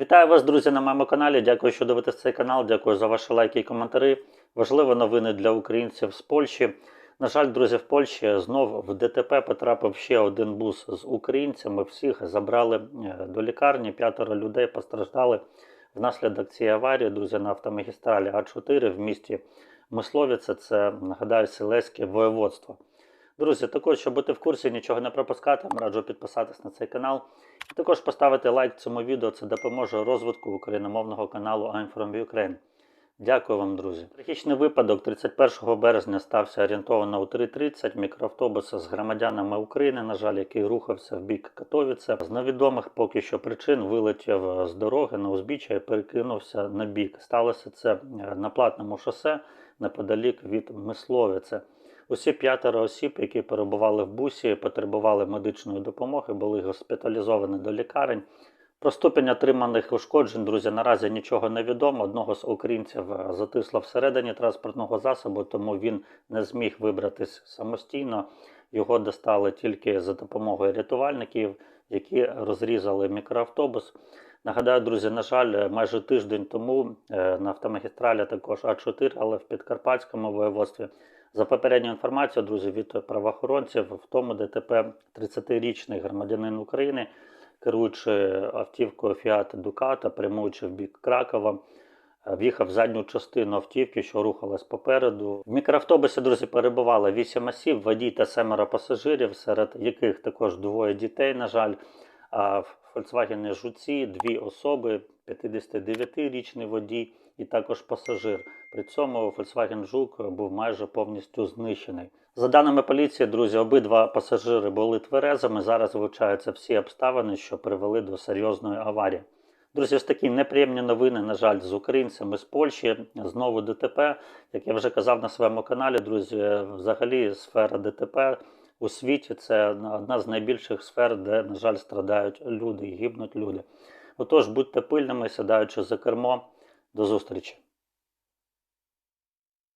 Вітаю вас, друзі, на моєму каналі. Дякую, що дивитесь цей канал. Дякую за ваші лайки і коментарі. Важливі новини для українців з Польщі. На жаль, друзі, в Польщі знов в ДТП потрапив ще один бус з українцями. Всіх забрали е, до лікарні. П'ятеро людей постраждали внаслідок цієї аварії. Друзі, на автомагістралі А4 в місті Мисловіце. Це нагадаю селеське воєводство. Друзі, також, щоб бути в курсі, нічого не пропускати, раджу підписатись на цей канал. І також поставити лайк цьому відео, це допоможе розвитку україномовного каналу I'm from Ukraine. Дякую вам, друзі. Трагічний випадок 31 березня стався орієнтовано у 3.30 мікроавтобус з громадянами України, на жаль, який рухався в бік Катовіця. З невідомих поки що причин вилетів з дороги на узбіччя і перекинувся на бік. Сталося це на платному шосе неподалік від Мисловіця. Усі п'ятеро осіб, які перебували в бусі, потребували медичної допомоги, були госпіталізовані до лікарень. Про ступінь отриманих ушкоджень, друзі, наразі нічого не відомо. Одного з українців е, затисло всередині транспортного засобу, тому він не зміг вибратись самостійно. Його достали тільки за допомогою рятувальників, які розрізали мікроавтобус. Нагадаю, друзі, на жаль, майже тиждень тому е, на автомагістралі також А4, але в Підкарпатському воєводстві. За попередньою інформацією, друзі, від правоохоронців, в тому ДТП 30-річний громадянин України, керуючи автівкою Fiat Ducato, прямуючи в бік Кракова, в'їхав в задню частину автівки, що рухалась попереду. В мікроавтобусі, друзі, перебували 8 осіб, водій та семеро пасажирів, серед яких також двоє дітей, на жаль. А в Volkswagen Жуці дві особи, 59-річний водій і також пасажир. При цьому Volkswagen Жук був майже повністю знищений. За даними поліції, друзі, обидва пасажири були тверезими. Зараз вивчаються всі обставини, що привели до серйозної аварії. Друзі, ось такі неприємні новини, на жаль, з українцями з Польщі. Знову ДТП. Як я вже казав на своєму каналі, друзі, взагалі сфера ДТП у світі це одна з найбільших сфер, де, на жаль, страдають люди і гибнуть люди. Отож, будьте пильними, сідаючи за кермо. До зустрічі!